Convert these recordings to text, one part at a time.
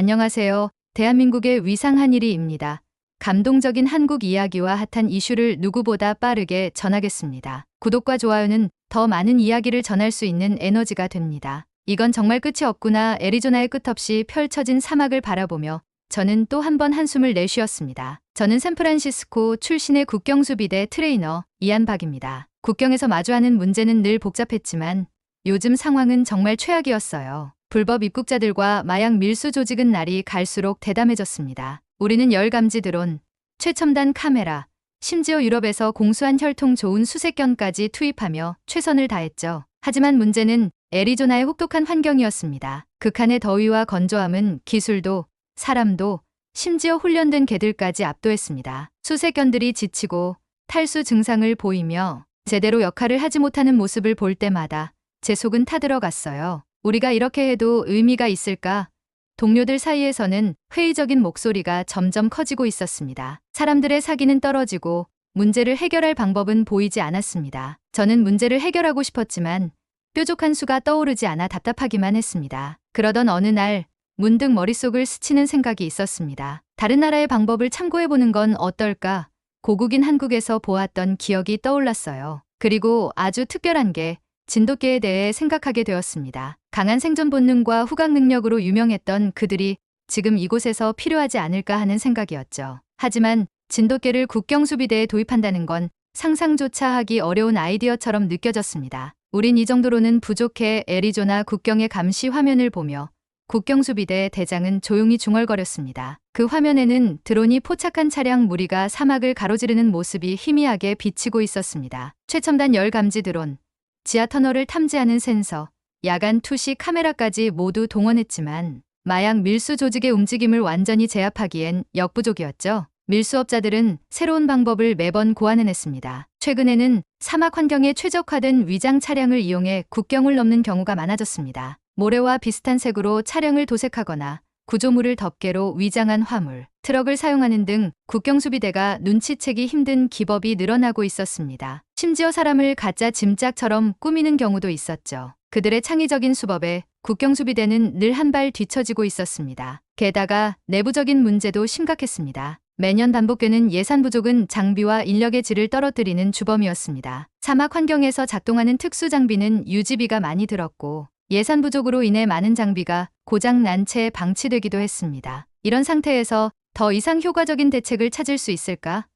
안녕하세요. 대한민국의 위상한 일이입니다. 감동적인 한국 이야기와 핫한 이슈를 누구보다 빠르게 전하겠습니다. 구독과 좋아요는 더 많은 이야기를 전할 수 있는 에너지가 됩니다. 이건 정말 끝이 없구나 애리조나의 끝없이 펼쳐진 사막을 바라보며 저는 또 한 번 한숨을 내쉬었습니다. 저는 샌프란시스코 출신의 국경수비대 트레이너 이한박입니다. 국경에서 마주하는 문제는 늘 복잡했지만 요즘 상황은 정말 최악이었어요. 불법 입국자들과 마약 밀수 조직은 날이 갈수록 대담해졌습니다. 우리는 열감지 드론, 최첨단 카메라, 심지어 유럽에서 공수한 혈통 좋은 수색견까지 투입하며 최선을 다했죠. 하지만 문제는 애리조나의 혹독한 환경이었습니다. 극한의 더위와 건조함은 기술도, 사람도, 심지어 훈련된 개들까지 압도했습니다. 수색견들이 지치고 탈수 증상을 보이며 제대로 역할을 하지 못하는 모습을 볼 때마다 제 속은 타들어갔어요. 우리가 이렇게 해도 의미가 있을까? 동료들 사이에서는 회의적인 목소리가 점점 커지고 있었습니다. 사람들의 사기는 떨어지고 문제를 해결할 방법은 보이지 않았습니다. 저는 문제를 해결하고 싶었지만 뾰족한 수가 떠오르지 않아 답답하기만 했습니다. 그러던 어느 날 문득 머릿속을 스치는 생각이 있었습니다. 다른 나라의 방법을 참고해보는 건 어떨까? 고국인 한국에서 보았던 기억이 떠올랐어요. 그리고 아주 특별한 게 진돗개에 대해 생각하게 되었습니다. 강한 생존 본능과 후각 능력으로 유명했던 그들이 지금 이곳에서 필요하지 않을까 하는 생각이었죠. 하지만 진돗개를 국경수비대에 도입한다는 건 상상조차 하기 어려운 아이디어처럼 느껴졌습니다. 우린 이 정도로는 부족해 애리조나 국경의 감시 화면을 보며 국경수비대 대장은 조용히 중얼거렸습니다. 그 화면에는 드론이 포착한 차량 무리가 사막을 가로지르는 모습이 희미하게 비치고 있었습니다. 최첨단 열감지 드론, 지하 터널을 탐지하는 센서, 야간 투시 카메라까지 모두 동원했지만 마약 밀수 조직의 움직임을 완전히 제압하기엔 역부족이었죠. 밀수업자들은 새로운 방법을 매번 고안해냈습니다. 최근에는 사막 환경에 최적화된 위장 차량을 이용해 국경을 넘는 경우가 많아졌습니다. 모래와 비슷한 색으로 차량을 도색하거나 구조물을 덮개로 위장한 화물, 트럭을 사용하는 등 국경수비대가 눈치채기 힘든 기법이 늘어나고 있었습니다. 심지어 사람을 가짜 짐짝처럼 꾸미는 경우도 있었죠. 그들의 창의적인 수법에 국경수비대는 늘 한 발 뒤처지고 있었습니다. 게다가 내부적인 문제도 심각했습니다. 매년 반복되는 예산 부족은 장비와 인력의 질을 떨어뜨리는 주범이었습니다. 사막 환경에서 작동하는 특수 장비는 유지비가 많이 들었고 예산 부족으로 인해 많은 장비가 고장 난 채 방치되기도 했습니다. 이런 상태에서 더 이상 효과적인 대책을 찾을 수 있을까?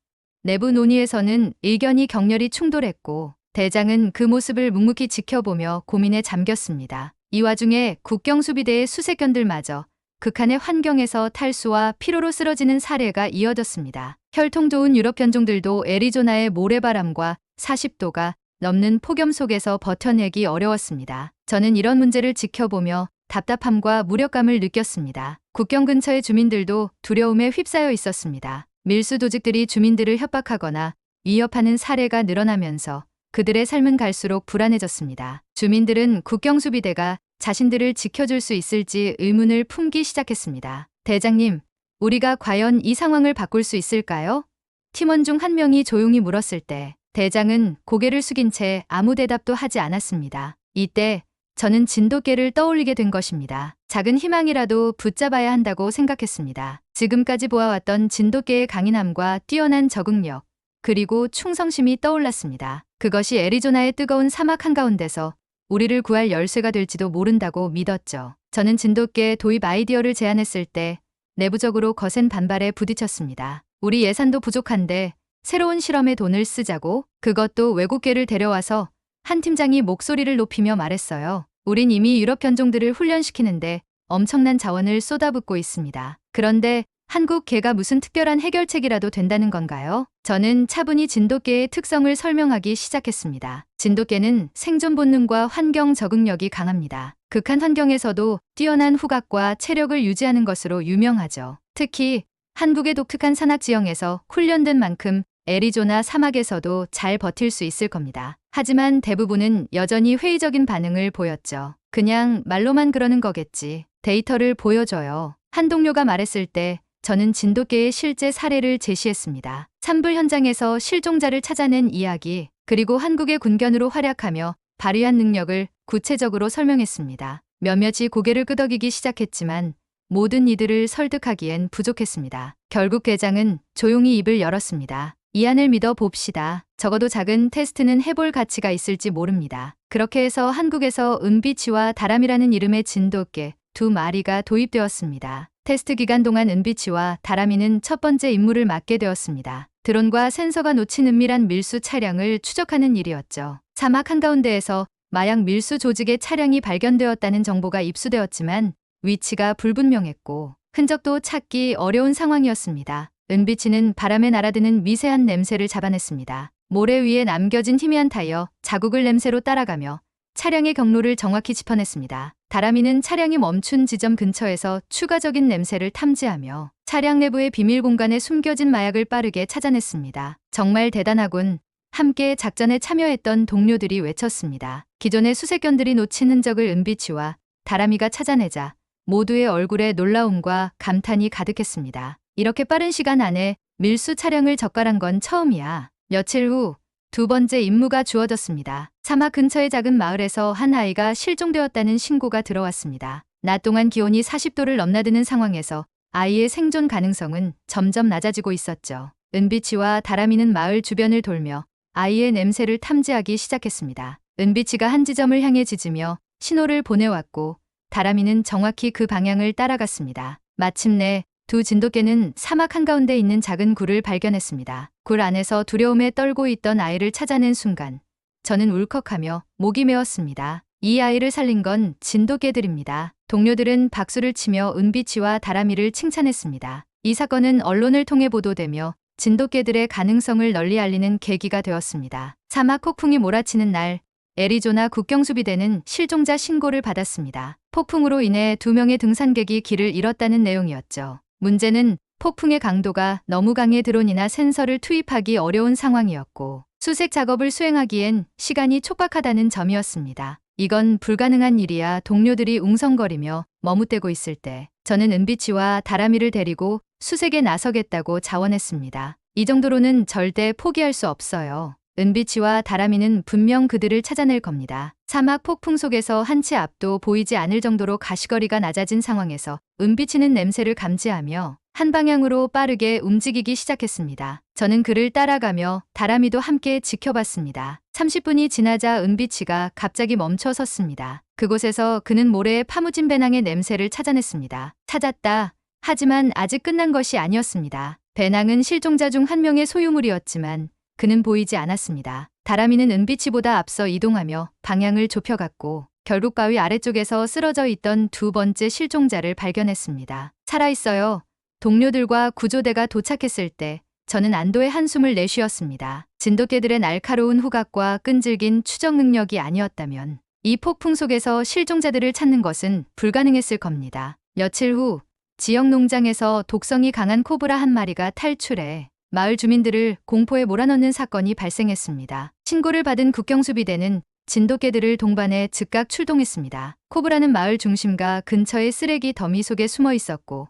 내부 논의에서는 의견이 격렬히 충돌했고 대장은 그 모습을 묵묵히 지켜보며 고민에 잠겼습니다. 이 와중에 국경수비대의 수색견들마저 극한의 환경에서 탈수와 피로로 쓰러지는 사례가 이어졌습니다. 혈통 좋은 유럽 견종들도 애리조나의 모래바람과 40도가 넘는 폭염 속에서 버텨내기 어려웠습니다. 저는 이런 문제를 지켜보며 답답함과 무력감을 느꼈습니다. 국경 근처의 주민들도 두려움에 휩싸여 있었습니다. 밀수 조직들이 주민들을 협박하거나 위협하는 사례가 늘어나면서 그들의 삶은 갈수록 불안해졌습니다. 주민들은 국경수비대가 자신들을 지켜줄 수 있을지 의문을 품기 시작했습니다. 대장님, 우리가 과연 이 상황을 바꿀 수 있을까요? 팀원 중 한 명이 조용히 물었을 때 대장은 고개를 숙인 채 아무 대답도 하지 않았습니다. 이때 저는 진돗개를 떠올리게 된 것입니다. 작은 희망이라도 붙잡아야 한다고 생각했습니다. 지금까지 보아왔던 진돗개의 강인함과 뛰어난 적응력, 그리고 충성심이 떠올랐습니다. 그것이 애리조나의 뜨거운 사막 한가운데서 우리를 구할 열쇠가 될지도 모른다고 믿었죠. 저는 진돗개 도입 아이디어를 제안했을 때 내부적으로 거센 반발에 부딪혔습니다. 우리 예산도 부족한데 새로운 실험에 돈을 쓰자고 그것도 외국계를 데려와서 한 팀장이 목소리를 높이며 말했어요. 우린 이미 유럽 견종들을 훈련시키는데 엄청난 자원을 쏟아붓고 있습니다. 그런데 한국 개가 무슨 특별한 해결책이라도 된다는 건가요? 저는 차분히 진돗개의 특성을 설명하기 시작했습니다. 진돗개는 생존 본능과 환경 적응력이 강합니다. 극한 환경에서도 뛰어난 후각과 체력을 유지하는 것으로 유명하죠. 특히 한국의 독특한 산악 지형에서 훈련된 만큼 애리조나 사막에서도 잘 버틸 수 있을 겁니다. 하지만 대부분은 여전히 회의적인 반응을 보였죠. 그냥 말로만 그러는 거겠지. 데이터를 보여줘요. 한 동료가 말했을 때 저는 진돗개의 실제 사례를 제시했습니다. 산불 현장에서 실종자를 찾아낸 이야기, 그리고 한국의 군견으로 활약하며 발휘한 능력을 구체적으로 설명했습니다. 몇몇이 고개를 끄덕이기 시작했지만 모든 이들을 설득하기엔 부족했습니다. 결국 계장은 조용히 입을 열었습니다. 이안을 믿어 봅시다. 적어도 작은 테스트는 해볼 가치가 있을지 모릅니다. 그렇게 해서 한국에서 은비치와 다람이라는 이름의 진돗개 두 마리가 도입되었습니다. 테스트 기간 동안 은비치와 다람이는 첫 번째 임무를 맡게 되었습니다. 드론과 센서가 놓친 은밀한 밀수 차량을 추적하는 일이었죠. 사막 한가운데에서 마약 밀수 조직의 차량이 발견되었다는 정보가 입수되었지만 위치가 불분명했고 흔적도 찾기 어려운 상황이었습니다. 은비치는 바람에 날아드는 미세한 냄새를 잡아냈습니다. 모래 위에 남겨진 희미한 타이어, 자국을 냄새로 따라가며 차량의 경로를 정확히 짚어냈습니다. 다람이는 차량이 멈춘 지점 근처에서 추가적인 냄새를 탐지하며 차량 내부의 비밀 공간에 숨겨진 마약을 빠르게 찾아냈습니다. 정말 대단하군. 함께 작전에 참여했던 동료들이 외쳤습니다. 기존의 수색견들이 놓친 흔적을 은비치와 다람이가 찾아내자 모두의 얼굴에 놀라움과 감탄이 가득했습니다. 이렇게 빠른 시간 안에 밀수 차량을 적발한 건 처음이야. 며칠 후 두 번째 임무가 주어졌습니다. 사막 근처의 작은 마을에서 한 아이가 실종되었다는 신고가 들어왔습니다. 낮 동안 기온이 40도를 넘나드는 상황에서 아이의 생존 가능성은 점점 낮아지고 있었죠. 은비치와 다람이는 마을 주변을 돌며 아이의 냄새를 탐지하기 시작했습니다. 은비치가 한 지점을 향해 짖으며 신호를 보내왔고 다람이는 정확히 그 방향을 따라갔습니다. 마침내 두 진돗개는 사막 한가운데 있는 작은 굴을 발견했습니다. 굴 안에서 두려움에 떨고 있던 아이를 찾아낸 순간 저는 울컥하며 목이 메었습니다. 이 아이를 살린 건 진돗개들입니다. 동료들은 박수를 치며 은비치와 다람이를 칭찬했습니다. 이 사건은 언론을 통해 보도되며 진돗개들의 가능성을 널리 알리는 계기가 되었습니다. 사막 폭풍이 몰아치는 날 애리조나 국경수비대는 실종자 신고를 받았습니다. 폭풍으로 인해 두 명의 등산객이 길을 잃었다는 내용이었죠. 문제는 폭풍의 강도가 너무 강해 드론이나 센서를 투입하기 어려운 상황이었고 수색 작업을 수행하기엔 시간이 촉박하다는 점이었습니다. 이건 불가능한 일이야 동료들이 웅성거리며 머뭇대고 있을 때 저는 은비치와 다람이를 데리고 수색에 나서겠다고 자원했습니다. 이 정도로는 절대 포기할 수 없어요. 은비치와 다람이는 분명 그들을 찾아낼 겁니다. 사막 폭풍 속에서 한 치 앞도 보이지 않을 정도로 가시거리가 낮아진 상황에서 은비치는 냄새를 감지하며 한 방향으로 빠르게 움직이기 시작했습니다. 저는 그를 따라가며 다람이도 함께 지켜봤습니다. 30분이 지나자 은비치가 갑자기 멈춰 섰습니다. 그곳에서 그는 모래에 파무진 배낭의 냄새를 찾아냈습니다. 찾았다. 하지만 아직 끝난 것이 아니었습니다. 배낭은 실종자 중 한 명의 소유물이었지만 그는 보이지 않았습니다. 다람이는 은비치보다 앞서 이동하며 방향을 좁혀갔고 결국 바위 아래쪽에서 쓰러져 있던 두 번째 실종자를 발견했습니다. 살아있어요. 동료들과 구조대가 도착했을 때 저는 안도의 한숨을 내쉬었습니다. 진돗개들의 날카로운 후각과 끈질긴 추적 능력이 아니었다면 이 폭풍 속에서 실종자들을 찾는 것은 불가능했을 겁니다. 며칠 후 지역 농장에서 독성이 강한 코브라 한 마리가 탈출해 마을 주민들을 공포에 몰아넣는 사건이 발생했습니다. 신고를 받은 국경수비대는 진돗개들을 동반해 즉각 출동했습니다. 코브라는 마을 중심과 근처의 쓰레기 더미 속에 숨어 있었고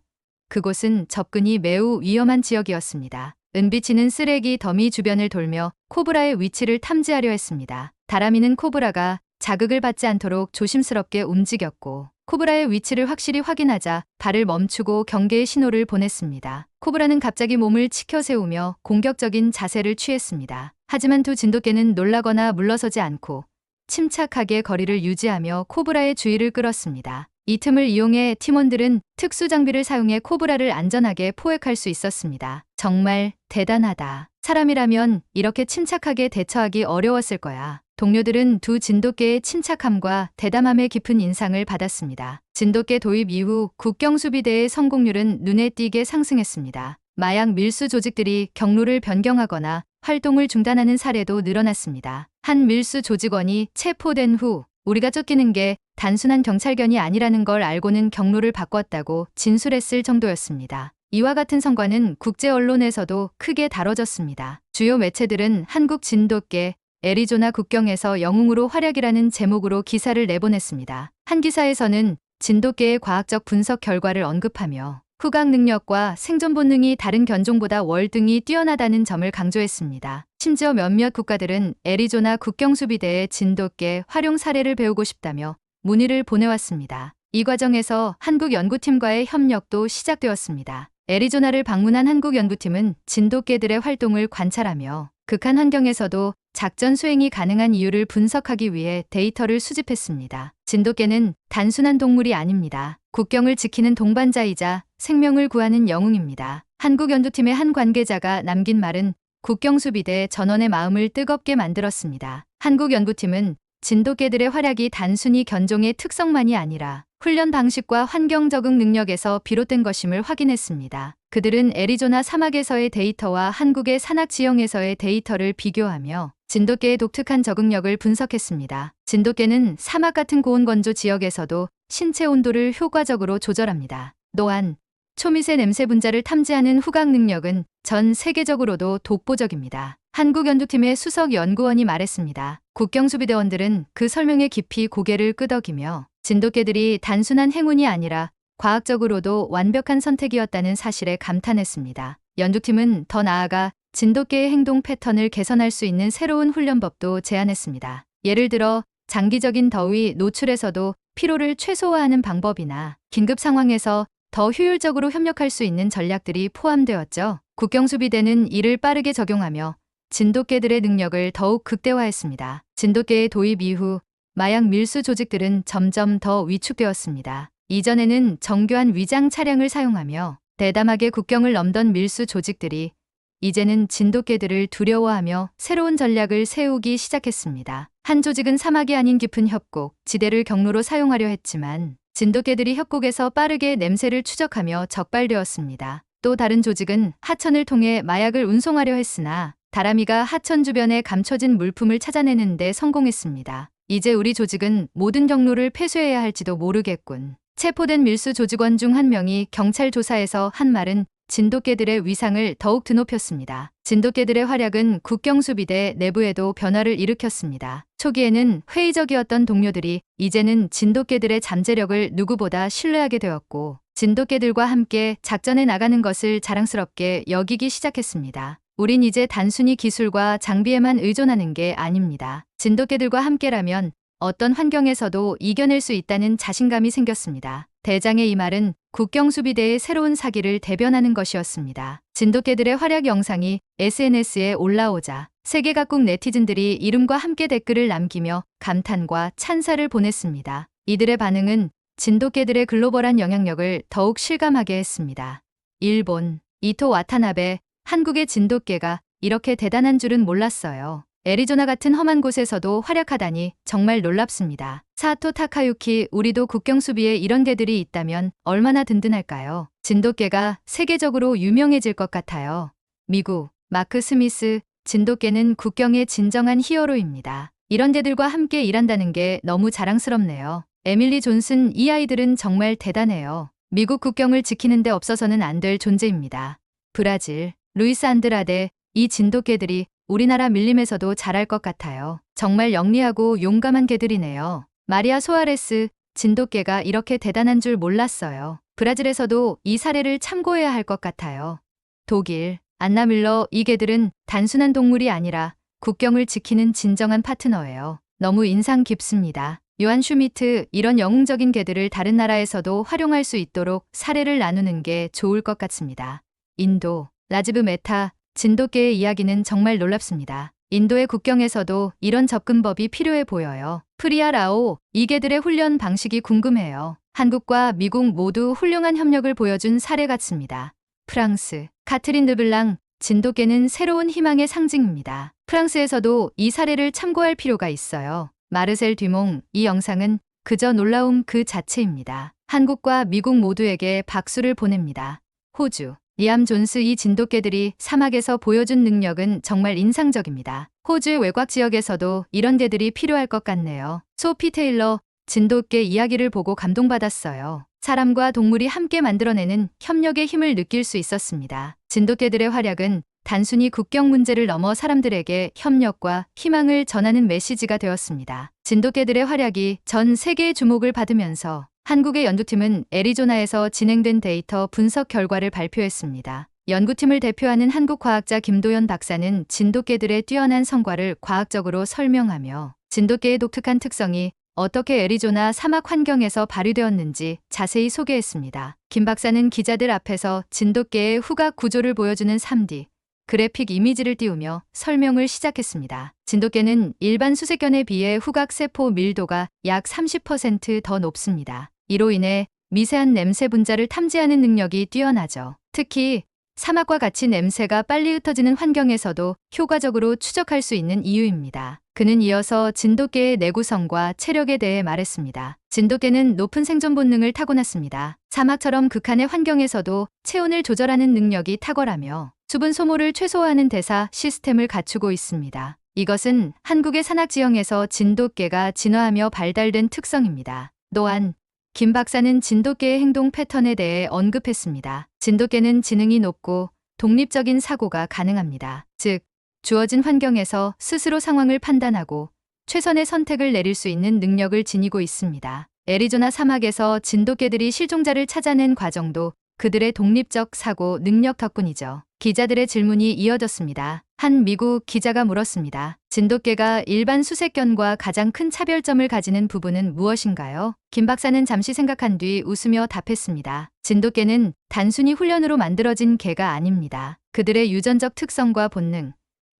그곳은 접근이 매우 위험한 지역이었습니다. 은비치는 쓰레기 더미 주변을 돌며 코브라의 위치를 탐지하려 했습니다. 다람이는 코브라가 자극을 받지 않도록 조심스럽게 움직였고 코브라의 위치를 확실히 확인하자 발을 멈추고 경계의 신호를 보냈습니다. 코브라는 갑자기 몸을 치켜 세우며 공격적인 자세를 취했습니다. 하지만 두 진돗개는 놀라거나 물러서지 않고 침착하게 거리를 유지하며 코브라의 주의를 끌었습니다. 이 틈을 이용해 팀원들은 특수 장비를 사용해 코브라를 안전하게 포획할 수 있었습니다. 정말 대단하다. 사람이라면 이렇게 침착하게 대처하기 어려웠을 거야. 동료들은 두 진돗개의 침착함과 대담함에 깊은 인상을 받았습니다. 진돗개 도입 이후 국경수비대의 성공률은 눈에 띄게 상승했습니다. 마약 밀수 조직들이 경로를 변경하거나 활동을 중단하는 사례도 늘어났습니다. 한 밀수 조직원이 체포된 후 우리가 쫓기는 게 단순한 경찰견이 아니라는 걸 알고는 경로를 바꿨다고 진술했을 정도였습니다. 이와 같은 성과는 국제 언론에서도 크게 다뤄졌습니다. 주요 매체들은 한국 진돗개 애리조나 국경에서 영웅으로 활약이라는 제목으로 기사를 내보냈습니다. 한 기사에서는 진돗개의 과학적 분석 결과를 언급하며 후각 능력과 생존 본능이 다른 견종보다 월등히 뛰어나다는 점을 강조했습니다. 심지어 몇몇 국가들은 애리조나 국경수비대의 진돗개 활용 사례를 배우고 싶다며 문의를 보내왔습니다. 이 과정에서 한국 연구팀과의 협력도 시작되었습니다. 애리조나를 방문한 한국 연구팀은 진돗개들의 활동을 관찰하며 극한 환경에서도 작전 수행이 가능한 이유를 분석하기 위해 데이터를 수집했습니다. 진돗개는 단순한 동물이 아닙니다. 국경을 지키는 동반자이자 생명을 구하는 영웅입니다. 한국 연구팀의 한 관계자가 남긴 말은 국경 수비대 전원의 마음을 뜨겁게 만들었습니다. 한국 연구팀은 진돗개들의 활약이 단순히 견종의 특성만이 아니라 훈련 방식과 환경 적응 능력에서 비롯된 것임을 확인했습니다. 그들은 애리조나 사막에서의 데이터와 한국의 산악 지형에서의 데이터를 비교하며 진돗개의 독특한 적응력을 분석했습니다. 진돗개는 사막 같은 고온 건조 지역에서도 신체 온도를 효과적으로 조절합니다. 또한 초미세 냄새 분자를 탐지하는 후각 능력은 전 세계적으로도 독보적입니다. 한국 연구팀의 수석 연구원이 말했습니다. 국경수비대원들은 그 설명에 깊이 고개를 끄덕이며 진돗개들이 단순한 행운이 아니라 과학적으로도 완벽한 선택이었다는 사실에 감탄했습니다. 연구팀은 더 나아가 진돗개의 행동 패턴을 개선할 수 있는 새로운 훈련법도 제안했습니다. 예를 들어 장기적인 더위 노출에서도 피로를 최소화하는 방법이나 긴급 상황에서 더 효율적으로 협력할 수 있는 전략들이 포함되었죠. 국경수비대는 이를 빠르게 적용하며 진돗개들의 능력을 더욱 극대화했습니다. 진돗개의 도입 이후 마약 밀수 조직들은 점점 더 위축되었습니다. 이전에는 정교한 위장 차량을 사용하며 대담하게 국경을 넘던 밀수 조직들이 이제는 진돗개들을 두려워하며 새로운 전략을 세우기 시작했습니다. 한 조직은 사막이 아닌 깊은 협곡, 지대를 경로로 사용하려 했지만 진돗개들이 협곡에서 빠르게 냄새를 추적하며 적발되었습니다. 또 다른 조직은 하천을 통해 마약을 운송하려 했으나 다람이가 하천 주변에 감춰진 물품을 찾아내는 데 성공했습니다. 이제 우리 조직은 모든 경로를 폐쇄해야 할지도 모르겠군. 체포된 밀수 조직원 중 한 명이 경찰 조사에서 한 말은 진돗개들의 위상을 더욱 드높였습니다. 진돗개들의 활약은 국경수비대 내부에도 변화를 일으켰습니다. 초기에는 회의적이었던 동료들이 이제는 진돗개들의 잠재력을 누구보다 신뢰하게 되었고 진돗개들과 함께 작전에 나가는 것을 자랑스럽게 여기기 시작했습니다. 우린 이제 단순히 기술과 장비에만 의존하는 게 아닙니다. 진돗개들과 함께라면 어떤 환경에서도 이겨낼 수 있다는 자신감이 생겼습니다. 대장의 이 말은 국경수비대의 새로운 사기를 대변하는 것이었습니다. 진돗개들의 활약 영상이 SNS에 올라오자 세계 각국 네티즌들이 이름과 함께 댓글을 남기며 감탄과 찬사를 보냈습니다. 이들의 반응은 진돗개들의 글로벌한 영향력을 더욱 실감하게 했습니다. 일본, 이토 와타나베, 한국의 진돗개가 이렇게 대단한 줄은 몰랐어요. 애리조나 같은 험한 곳에서도 활약하다니 정말 놀랍습니다. 사토 타카유키, 우리도 국경 수비에 이런 개들이 있다면 얼마나 든든할까요? 진돗개가 세계적으로 유명해질 것 같아요. 미국, 마크 스미스, 진돗개는 국경의 진정한 히어로입니다. 이런 개들과 함께 일한다는 게 너무 자랑스럽네요. 에밀리 존슨, 이 아이들은 정말 대단해요. 미국 국경을 지키는 데 없어서는 안 될 존재입니다. 브라질, 루이스 안드라데, 이 진돗개들이 우리나라 밀림에서도 잘할 것 같아요. 정말 영리하고 용감한 개들이네요. 마리아 소아레스, 진돗개가 이렇게 대단한 줄 몰랐어요. 브라질에서도 이 사례를 참고해야 할 것 같아요. 독일, 안나 밀러, 이 개들은 단순한 동물이 아니라 국경을 지키는 진정한 파트너예요. 너무 인상 깊습니다. 요한 슈미트, 이런 영웅적인 개들을 다른 나라에서도 활용할 수 있도록 사례를 나누는 게 좋을 것 같습니다. 인도, 라지브 메타, 진돗개의 이야기는 정말 놀랍습니다. 인도의 국경에서도 이런 접근법이 필요해 보여요. 프리아 라오, 이 개들의 훈련 방식이 궁금해요. 한국과 미국 모두 훌륭한 협력을 보여준 사례 같습니다. 프랑스, 카트린 드블랑, 진돗개는 새로운 희망의 상징입니다. 프랑스에서도 이 사례를 참고할 필요가 있어요. 마르셀 듀몽, 이 영상은 그저 놀라움 그 자체입니다. 한국과 미국 모두에게 박수를 보냅니다. 호주, 리암 존스 이 진돗개들이 사막에서 보여준 능력은 정말 인상적입니다. 호주의 외곽 지역에서도 이런 개들이 필요할 것 같네요. 소피 테일러, 진돗개 이야기를 보고 감동받았어요. 사람과 동물이 함께 만들어내는 협력의 힘을 느낄 수 있었습니다. 진돗개들의 활약은 단순히 국경 문제를 넘어 사람들에게 협력과 희망을 전하는 메시지가 되었습니다. 진돗개들의 활약이 전 세계의 주목을 받으면서 한국의 연구팀은 애리조나에서 진행된 데이터 분석 결과를 발표했습니다. 연구팀을 대표하는 한국 과학자 김도연 박사는 진돗개들의 뛰어난 성과를 과학적으로 설명하며 진돗개의 독특한 특성이 어떻게 애리조나 사막 환경에서 발휘되었는지 자세히 소개했습니다. 김 박사는 기자들 앞에서 진돗개의 후각 구조를 보여주는 3D 그래픽 이미지를 띄우며 설명을 시작했습니다. 진돗개는 일반 수색견에 비해 후각 세포 밀도가 약 30%더 높습니다. 이로 인해 미세한 냄새 분자를 탐지하는 능력이 뛰어나죠. 특히 사막과 같이 냄새가 빨리 흩어지는 환경에서도 효과적으로 추적할 수 있는 이유입니다. 그는 이어서 진돗개의 내구성과 체력에 대해 말했습니다. 진돗개는 높은 생존 본능을 타고났습니다. 사막처럼 극한의 환경에서도 체온을 조절하는 능력이 탁월하며 수분 소모를 최소화하는 대사 시스템을 갖추고 있습니다. 이것은 한국의 산악 지형에서 진돗개가 진화하며 발달된 특성입니다. 또한 김 박사는 진돗개의 행동 패턴에 대해 언급했습니다. 진돗개는 지능이 높고 독립적인 사고가 가능합니다. 즉, 주어진 환경에서 스스로 상황을 판단하고 최선의 선택을 내릴 수 있는 능력을 지니고 있습니다. 애리조나 사막에서 진돗개들이 실종자를 찾아낸 과정도 그들의 독립적 사고 능력 덕분이죠. 기자들의 질문이 이어졌습니다. 한 미국 기자가 물었습니다. 진돗개가 일반 수색견과 가장 큰 차별점을 가지는 부분은 무엇인가요? 김 박사는 잠시 생각한 뒤 웃으며 답했습니다. 진돗개는 단순히 훈련으로 만들어진 개가 아닙니다. 그들의 유전적 특성과 본능,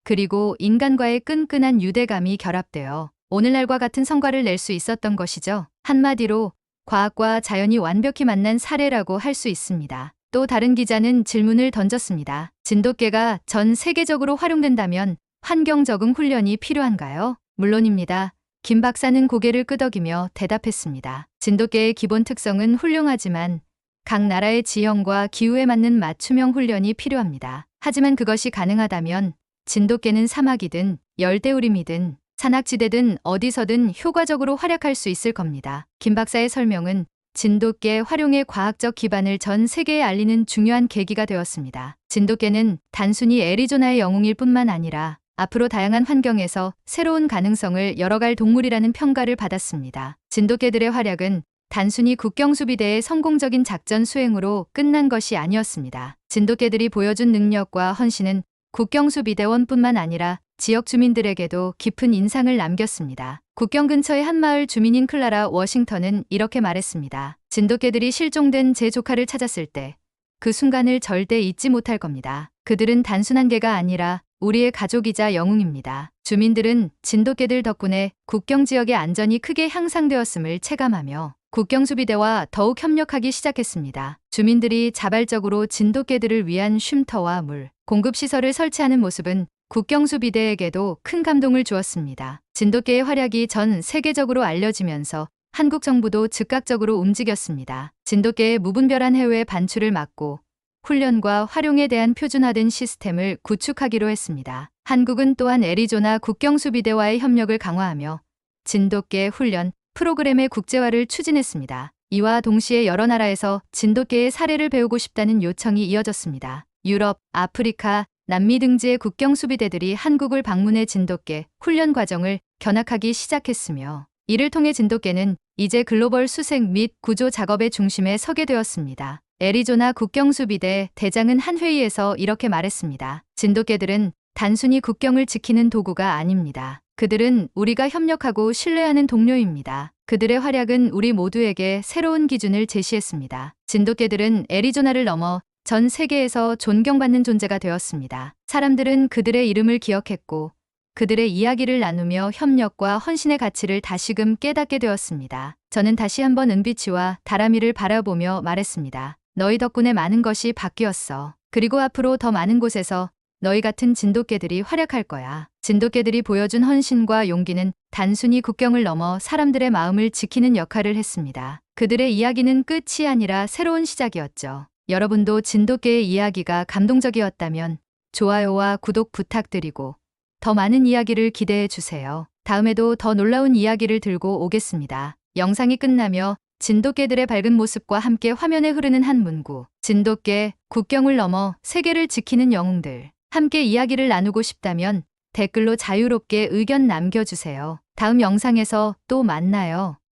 그리고 인간과의 끈끈한 유대감이 결합되어 오늘날과 같은 성과를 낼 수 있었던 것이죠. 한마디로 과학과 자연이 완벽히 만난 사례라고 할 수 있습니다. 또 다른 기자는 질문을 던졌습니다. 진돗개가 전 세계적으로 활용된다면 환경 적응 훈련이 필요한가요? 물론입니다. 김 박사는 고개를 끄덕이며 대답했습니다. 진돗개의 기본 특성은 훌륭하지만 각 나라의 지형과 기후에 맞는 맞춤형 훈련이 필요합니다. 하지만 그것이 가능하다면 진돗개는 사막이든 열대우림이든 산악지대든 어디서든 효과적으로 활약할 수 있을 겁니다. 김 박사의 설명은 진돗개 활용의 과학적 기반을 전 세계에 알리는 중요한 계기가 되었습니다. 진돗개는 단순히 애리조나의 영웅일 뿐만 아니라 앞으로 다양한 환경에서 새로운 가능성을 열어갈 동물이라는 평가를 받았습니다. 진돗개들의 활약은 단순히 국경수비대의 성공적인 작전 수행으로 끝난 것이 아니었습니다. 진돗개들이 보여준 능력과 헌신은 국경수 비대원뿐만 아니라 지역 주민들에게도 깊은 인상을 남겼습니다. 국경 근처의 한 마을 주민인 클라라 워싱턴은 이렇게 말했습니다. 진돗개들이 실종된 제 조카를 찾았을 때 그 순간을 절대 잊지 못할 겁니다. 그들은 단순한 개가 아니라 우리의 가족이자 영웅입니다. 주민들은 진돗개들 덕분에 국경 지역의 안전이 크게 향상되었음을 체감하며 국경수비대와 더욱 협력하기 시작했습니다. 주민들이 자발적으로 진돗개들을 위한 쉼터와 물, 공급시설을 설치하는 모습은 국경수비대에게도 큰 감동을 주었습니다. 진돗개의 활약이 전 세계적으로 알려지면서 한국 정부도 즉각적으로 움직였습니다. 진돗개의 무분별한 해외 반출을 막고 훈련과 활용에 대한 표준화된 시스템을 구축하기로 했습니다. 한국은 또한 애리조나 국경수비대와의 협력을 강화하며 진돗개 훈련 프로그램의 국제화를 추진했습니다. 이와 동시에 여러 나라에서 진돗개의 사례를 배우고 싶다는 요청이 이어졌습니다. 유럽, 아프리카, 남미 등지의 국경 수비대들이 한국을 방문해 진돗개 훈련 과정을 견학하기 시작했으며 이를 통해 진돗개는 이제 글로벌 수색 및 구조 작업의 중심에 서게 되었습니다. 애리조나 국경수비대 대장은 한 회의에서 이렇게 말했습니다. 진돗개들은 단순히 국경을 지키는 도구가 아닙니다. 그들은 우리가 협력하고 신뢰하는 동료입니다. 그들의 활약은 우리 모두에게 새로운 기준을 제시했습니다. 진돗개들은 애리조나를 넘어 전 세계에서 존경받는 존재가 되었습니다. 사람들은 그들의 이름을 기억했고 그들의 이야기를 나누며 협력과 헌신의 가치를 다시금 깨닫게 되었습니다. 저는 다시 한번 은비치와 다람이를 바라보며 말했습니다. 너희 덕분에 많은 것이 바뀌었어. 그리고 앞으로 더 많은 곳에서 너희 같은 진돗개들이 활약할 거야. 진돗개들이 보여준 헌신과 용기는 단순히 국경을 넘어 사람들의 마음을 지키는 역할을 했습니다. 그들의 이야기는 끝이 아니라 새로운 시작이었죠. 여러분도 진돗개의 이야기가 감동적이었다면 좋아요와 구독 부탁드리고 더 많은 이야기를 기대해 주세요. 다음에도 더 놀라운 이야기를 들고 오겠습니다. 영상이 끝나며 진돗개들의 밝은 모습과 함께 화면에 흐르는 한 문구. 진돗개, 국경을 넘어 세계를 지키는 영웅들. 함께 이야기를 나누고 싶다면 댓글로 자유롭게 의견 남겨주세요. 다음 영상에서 또 만나요.